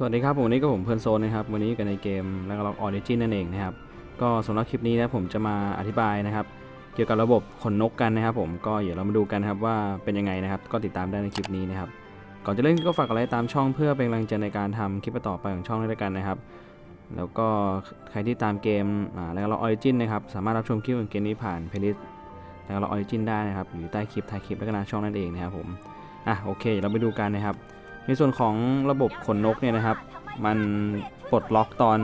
สวัสดีครับผมวันนี้ก็ผมเพลิร์นโซนนะครับ วันนี้กันในเกมแล้วก็ล็อกออริจินนั่นเองนะครับ ก็สำหรับคลิปนี้นะผมจะมาอธิบายนะครับ เกี่ยวกับระบบขนนกกันนะครับ ผมก็เดี๋ยวเรามาดูกันนะครับว่าเป็นยังไงนะครับ ก็ติดตามได้ในคลิปนี้นะครับ ก่อนจะเล่นก็ฝากกดไลค์ตามช่องเพื่อเป็นกำลังใจในการทำคลิปต่อไปของช่องด้วยกันนะครับ แล้วก็ใครที่ตามเกมแล้วก็ล็อกออริจินนะครับสามารถรับชมคลิปของเกมนี้ผ่านเพลย์ลิสต์แล้วก็ล็อกออริจินได้นะครับอยู่ใต้คลิปท้ายคลิปแล้วก็หน้าช่องนั่นเองนะครับผมอะโอเคเดี๋ยวเราไปดูกันนะครับ ในส่วนของระบบขนนกเนี่ยนะครับ มันปลดล็อกตอน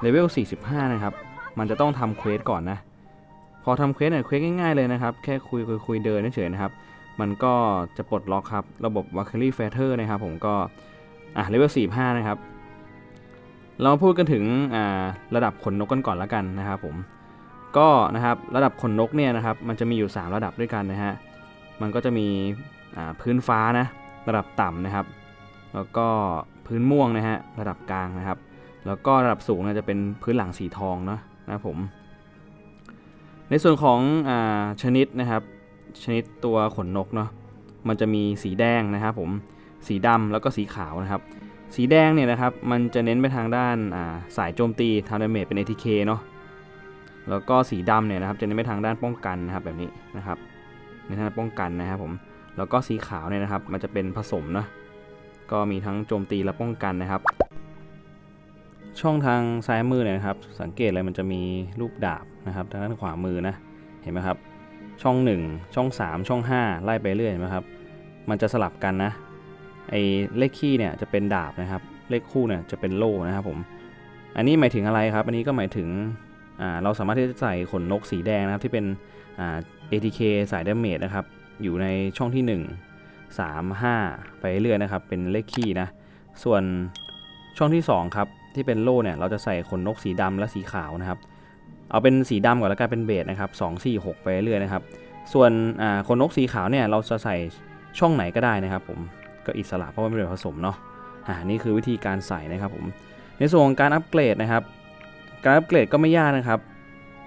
เลเวล 45 นะครับ มันจะต้องทำเควสก่อนนะ พอทำเควสเนี่ยเควสง่ายๆเลยนะครับ แค่คุยคุยคุยเดินเฉยๆนะครับ มันก็จะปลดล็อกครับ ระบบ w a k e r y f a t e r นะครับ ผมก็ อะเลเวล 45 นะครับ เรามาพูดกันถึงอ่าระดับขนนกกันก่อนละกันนะครับผม ก็นะครับระดับขนนกเนี่ยนะครับ มันจะมีอยู่ 3 ระดับด้วยกันนะฮะ มันก็จะมีอ่าพื้นฟ้านะ ระดับต่ำนะครับ แล้วก็พื้นม่วงนะฮะระดับกลางนะครับ แล้วก็ระดับสูงนะจะเป็นพื้นหลังสีทองเนาะนะครับผม ในส่วนของอาชนิดนะครับ ชนิดตัวขนนกเนาะมันจะมีสีแดงนะครับผมสีดำแล้วก็สีขาวนะครับ สีแดงเนี่ยนะครับมันจะเน้นไปทางด้านาสายโจมตีทำดาเมจเป็น ATK เนาะแล้วก็สีดำเนี่ยนะครับจะเน้นไปทางด้านป้องกันนะครับแบบนี้นะครับในทางป้องกันนะครับผม แล้วก็สีขาวเนี่ยนะครับ มันจะเป็นผสมเนาะก็มีทั้งโจมตีและป้องกันนะครับ ช่องทางซ้ายมือเนี่ยนะครับ สังเกตเลยมันจะมีรูปดาบนะครับทางด้านขวามือนะเห็นไหมครับ ช่อง 1 ช่อง 3 ช่อง 5 ไล่ไปเรื่อยเห็นไหมครับ มันจะสลับกันนะไอเลขคี่เนี่ยจะเป็นดาบนะครับ เลขคู่เนี่ยจะเป็นโล่นะครับผมอันนี้หมายถึงอะไรครับ อันนี้ก็หมายถึงเราสามารถที่จะใส่ขนนกสีแดงนะครับที่เป็น ATK สายดาเมจนะครับ อยู่ในช่องที่ 1 3 5 ไปเรื่อยนะครับ เป็นเลขคี่นะ ส่วนช่องที่ 2 ครับ ที่เป็นโล่เนี่ยเราจะใส่ขนนกสีดำและสีขาวนะครับ เอาเป็นสีดำก่อนแล้วกันเป็นเบสนะครับ2 4 6 ไปเรื่อยนะครับ ส่วนขนนกสีขาวเนี่ยเราจะใส่ช่องไหนก็ได้นะครับ ผมก็อิสระเพราะว่าไม่เป็นผสมเนาะอ่านี่คือวิธีการใส่นะครับผมในส่วนของการอัปเกรดนะครับ การอัปเกรดก็ไม่ยากนะครับ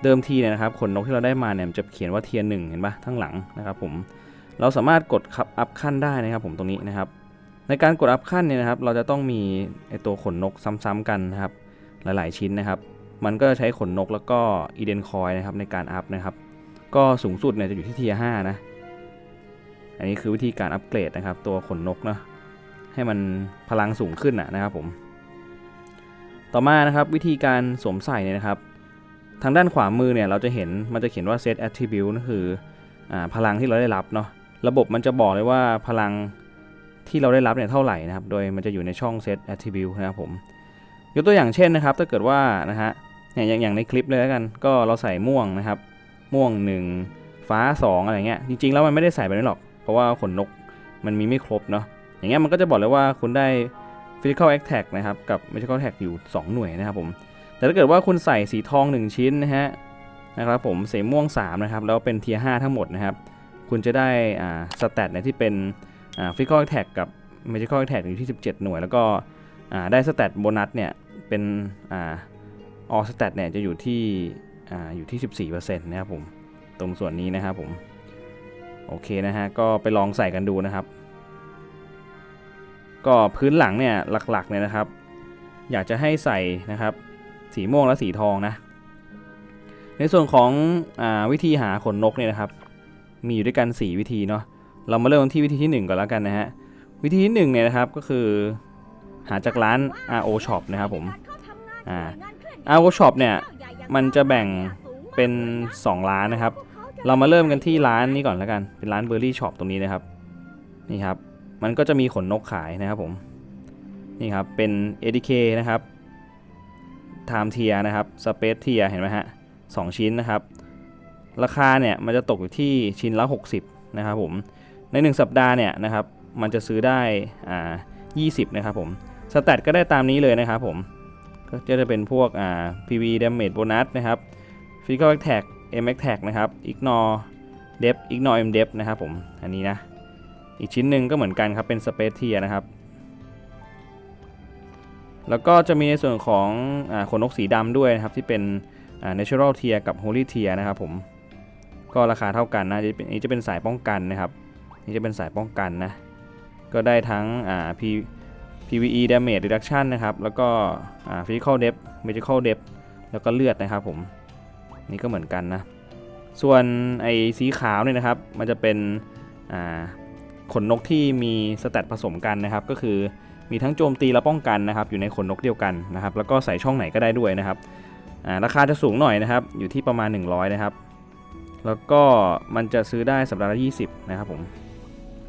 เดิมทีเนี่ยนะครับขนนกที่เราได้มาเนี่ยจะเขียนว่าเทียร์หนึ่งเห็นปะทั้งหลังนะครับผมเราสามารถกดขับอัพขั้นได้นะครับผมตรงนี้นะครับ ในการกดอัพขั้นเนี่ยนะครับเราจะต้องมีไอตัวขนนกซ้ำๆกันนะครับหลายๆชิ้นนะครับ มันก็จะใช้ขนนกแล้วก็อีเดนคอยนะครับในการอัพนะครับ ก็สูงสุดเนี่ยจะอยู่ที่เทียร์ห้านะอันนี้คือวิธีการอัปเกรดนะครับ ตัวขนนกเนาะให้มันพลังสูงขึ้นนะนะครับผม ต่อมานะครับวิธีการสวมใส่เนี่ยนะครับ ทางด้านขวามือเนี่ยเราจะเห็นมันจะเขียนว่า set attribute นั่นคืออพลังที่เราได้รับเนาะระบบมันจะบอกเลยว่าพลังที่เราได้รับเนี่ยเท่าไหร่นะครับ โดยมันจะอยู่ในช่อง set attribute นะครับผมยกตัวอย่างเช่นนะครับ ถ้าเกิดว่านะฮะอย่างอย่างในคลิปเลยแล้วกัน ก็เราใส่ม่วงนะครับ ม่วง 1 ฟ้า 2 อะไรเงี้ยจริงๆแล้วมันไม่ได้ใส่ไปนี้หรอก เพราะว่าขนนกมันมีไม่ครบเนาะอย่างเงี้ยมันก็จะบอกเลยว่าคุณได้ physical attack นะครับกับ magical attack อยู่ 2 หน่วยนะครับผม แต่ถ้าเกิดว่าคุณใส่สีทอง 1 ชิ้นนะฮะนะครับผมสีม่วง3นะครับแล้วเป็นเทียร์5ทั้งหมดนะครับ คุณจะได้อ่าสแตทเนี่ยที่เป็นอ่า physical attack กับ magical attack อยู่ที่ 17 หน่วย แล้วก็อ่าได้สแตทโบนัสเนี่ยเป็นอ่า all stat เนี่ยจะอยู่ที่อ่าอยู่ที่ 14%นะครับผมตรงส่วนนี้นะครับผมโอเคนะฮะก็ไปลองใส่กันดูนะครับ ก็พื้นหลังเนี่ยหลักๆเนี่ยนะครับ อยากจะให้ใส่นะครับ สีม่วงและสีทองนะ ในส่วนของอวิธีหาขนนกเนี่ยนะครับ มีอยู่ด้วยกัน 4 วิธีเนาะเรามาเริ่มที่วิธีที่ 1 ก่อนแล้วกันนะฮะวิธีที่1เนี่ยนะครับก็คือหาจากร้าน RO Shop นะครับผมอ่า RO Shop เนี่ยมันจะแบ่งเป็น 2 ร้านนะครับ เรามาเริ่มกันที่ร้านนี้ก่อนแล้วกัน เป็นร้าน Berry Shop ตรงนี้นะครับ นี่ครับ มันก็จะมีขนนกขายนะครับผม นี่ครับ เป็น ADK นะครับ Time Tier นะครับ Space Tier เห็นไหมฮะสองชิ้นนะครับ ราคาเนี่ยมันจะตกอยู่ที่ชิ้นละ 60 นะครับผมใน 1 สัปดาห์เนี่ยนะครับมันจะซื้อได้อ่า20 นะครับผมสแตทก็ได้ตามนี้เลยนะครับผมก็จะเป็นพวกอ่า PV Damage Bonus นะครับ Physical Attack M Attack นะครับ Ignore Depth Ignore M Depth นะครับผมอันนี้นะอีกชิ้นหนึ่งก็เหมือนกันครับเป็น Space Tier นะครับ แล้วก็จะมีในส่วนของอขนนกสีดำด้วยนะครับ ที่เป็น natural tier กับ holy tier นะครับผมก็ราคาเท่ากันนะจะเป็นนี้จะเป็นสายป้องกันนะครับ นี่จะเป็นสายป้องกันนะ ก็ได้ทั้ง P PVE damage reduction นะครับ แล้วก็ physical depth magical depth แล้วก็เลือดนะครับผม นี่ก็เหมือนกันนะ ส่วนไอ้สีขาวเนี่ยนะครับ มันจะเป็นขนนกที่มีสแตทผสมกันนะครับ ก็คือ มีทั้งโจมตีและป้องกันนะครับอยู่ในขนนกเดียวกันนะครับแล้วก็ใส่ช่องไหนก็ได้ด้วยนะครับราคาจะสูงหน่อยนะครับอยู่ที่ประมาณ 100 นะครับ แล้วก็มันจะซื้อได้สัปดาห์ละ 20 นะครับผม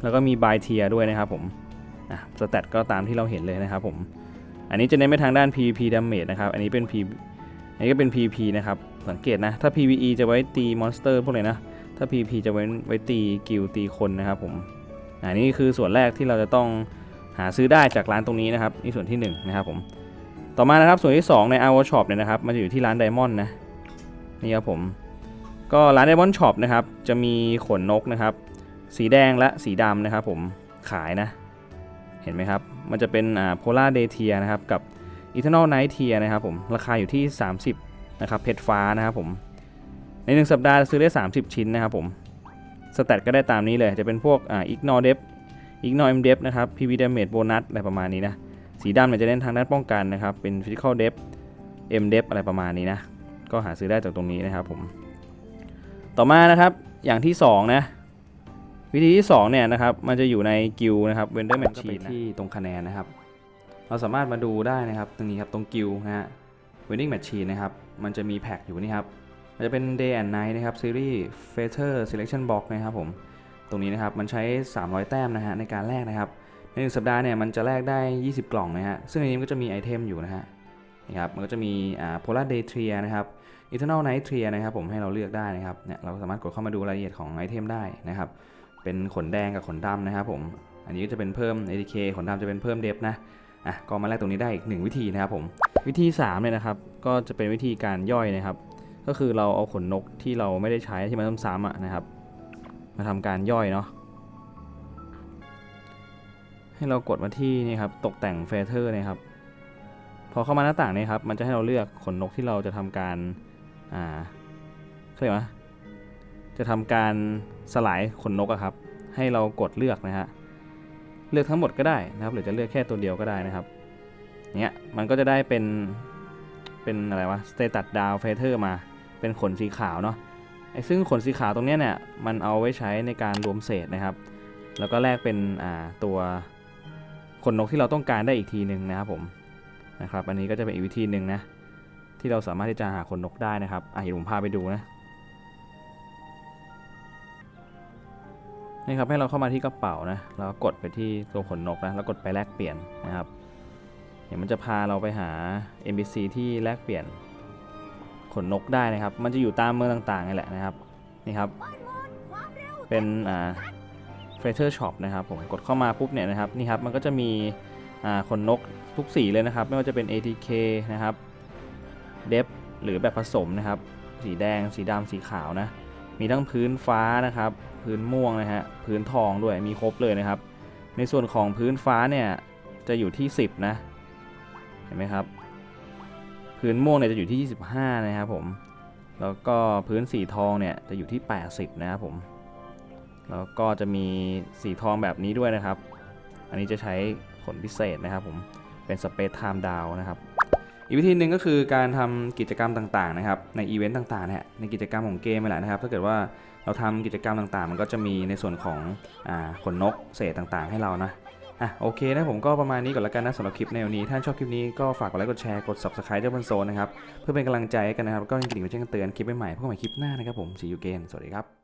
แล้วก็มีบายเทียด้วยนะครับผมสแตทก็ตามที่เราเห็นเลยนะครับผมอันนี้จะเน้นไปทางด้าน PVP damage นะครับอันนี้เป็น P อันนี้ก็เป็น PVP นะครับสังเกตนะถ้า PVE จะไว้ตีมอนสเตอร์พวกเลยนะถ้า PVP จะไว้ไว้ตีกิลตีคนนะครับผมอันนี้คือส่วนแรกที่เราจะต้อง หาซื้อได้จากร้านตรงนี้นะครับนี่ส่วนที่1นะครับผมต่อมานะครับส่วนที่ 2 ใน a r o Shop เนี่ยนะครับมันจะอยู่ที่ร้าน Diamond นะนี่ครับผมก็ร้าน Diamond Shop นะครับจะมีขนนกนะครับ สีแดงและสีดำนะครับผมขายนะ เห็นไหมครับ มันจะเป็นอ่า Polar Day Tier นะครับกับ Eternal Night Tier นะครับผมราคาอยู่ที่ 30นะครับเพชรฟ้านะครับผมใน 1 สัปดาห์ซื้อได้ 30 ชิ้นนะครับผมสแตทก็ได้ตามนี้เลยจะเป็นพวกอ่า Ignore Depth Ignore M Depth นะครับ PV Damage Bonus อะไรประมาณนี้นะ สีดำเนี่ยจะเน้นทางด้านป้องกันนะครับ เป็น Physical Depth M Depth อะไรประมาณนี้นะ ก็หาซื้อได้จากตรงนี้นะครับผม ต่อมานะครับ อย่างที่ 2 นะ วิธีที่ 2 เนี่ยนะครับ มันจะอยู่ในกิลนะครับ Vendor Machine ที่ตรงคะแนนนะครับ เราสามารถมาดูได้นะครับ ตรงนี้ครับตรงกิลนะฮะ Winning Machine นะครับ มันจะมีแพ็กอยู่นี่ครับ มันจะเป็น Day and Night นะครับ Series Feather Selection Box นะครับผม ตรงนี้นะครับมันใช้ 300 แต้มนะฮะในการแลกนะครับในหนึ่งสัปดาห์เนี่ยมันจะแลกได้ 20 กล่องนะฮะซึ่งในนี้มันก็จะมีไอเทมอยู่นะฮะนี่ครับมันก็จะมีอ่า Polar Day Tier นะครับ Eternal Night Tier นะครับผมให้เราเลือกได้นะครับเนี่ยเราสามารถกดเข้ามาดูรายละเอียดของไอเทมได้นะครับเป็นขนแดงกับขนดำนะครับผมอันนี้ก็จะเป็นเพิ่ม ATK ขนดำจะเป็นเพิ่มเดฟนะอะก็มาแลกตรงนี้ได้อีกหนึ่งวิธีนะครับผมวิธี3เนี่ยนะครับก็จะเป็นวิธีการย่อยนะครับ ก็คือเราเอาขนนกที่เราไม่ได้ใช้ที่มันซ้ำๆอะนะครับ มาทำการย่อยเนาะให้เรากดมาที่นี่ครับตกแต่งเฟเธอร์นะครับพอเข้ามาหน้าต่างนี้ครับมันจะให้เราเลือกขนนกที่เราจะทำการอ่าเข้าใจไหมจะทำการสลายขนนกอะครับ ให้เรากดเลือกนะฮะเลือกทั้งหมดก็ได้นะครับ หรือจะเลือกแค่ตัวเดียวก็ได้นะครับเนี้ยมันก็จะได้เป็นเป็นอะไรวะสเตตัสดาวเฟเธอร์มาเป็นขนสีขาวเนาะ ซึ่งขนสีขาวตรงนี้เนี่ยมันเอาไว้ใช้ในการรวมเศษนะครับ แล้วก็แลกเป็นตัวขนนกที่เราต้องการได้อีกทีหนึ่งนะครับผมนะครับ อันนี้ก็จะเป็นอีกวิธีหนึ่งนะที่เราสามารถที่จะหาขนนกได้นะครับอะเดี๋ยวผมพาไปดูนะนี่ครับให้เราเข้ามาที่กระเป๋านะแล้วกกดไปที่ตัวขนนกนะแล้วกดไปแลกเปลี่ยนนะครับเดี๋ยวมันจะพาเราไปหา NPC ที่แลกเปลี่ยน ขนนกได้นะครับ มันจะอยู่ตามเมืองต่างๆนี่แหละนะครับ นี่ครับ เป็นอ่าเฟเธอร์ช็อปนะครับผมกดเข้ามาปุ๊บเนี่ยนะครับนี่ครับมันก็จะมีอ่าขนนกทุกสีเลยนะครับ ไม่ว่าจะเป็น ATK นะครับเดฟหรือแบบผสมนะครับ สีแดง สีดำสีขาวนะ มีทั้งพื้นฟ้านะครับ พื้นม่วงนะฮะพื้นทองด้วยมีครบเลยนะครับ ในส่วนของพื้นฟ้าเนี่ยจะอยู่ที่ 10 นะ เห็นไหมครับ พื้นม่วงเนี่ยจะอยู่ที่ 25 นะครับผม แล้วก็พื้นสีทองเนี่ยจะอยู่ที่ 80 นะครับผม แล้วก็จะมีสีทองแบบนี้ด้วยนะครับ อันนี้จะใช้ขนพิเศษนะครับผม เป็นสเปซไทม์ดาวนะครับ อีกวิธีหนึ่งก็คือการทำกิจกรรมต่างๆนะครับ ในอีเวนต์ต่างๆเนี่ยในกิจกรรมของเกมนี่แหละนะครับ ถ้าเกิดว่าเราทำกิจกรรมต่างๆ มันก็จะมีในส่วนของอขนนกเศษต่างๆ ให้เรานะ อะโอเคนะผมก็ประมาณนี้ก่อนละกันนะสำหรับคลิปในวันนี้ถ้าชอบคลิปนี้ก็ฝากกดไลค์กดแชร์กด subscribe เจ้าบนโซนนะครับเพื่อเป็นกำลังใจให้กันนะครับก็ยังกระดิ่งไว้แจ้งเตือนคลิปใหม่ๆพบกันใหม่คลิปหน้านะครับผม see you again สวัสดีครับ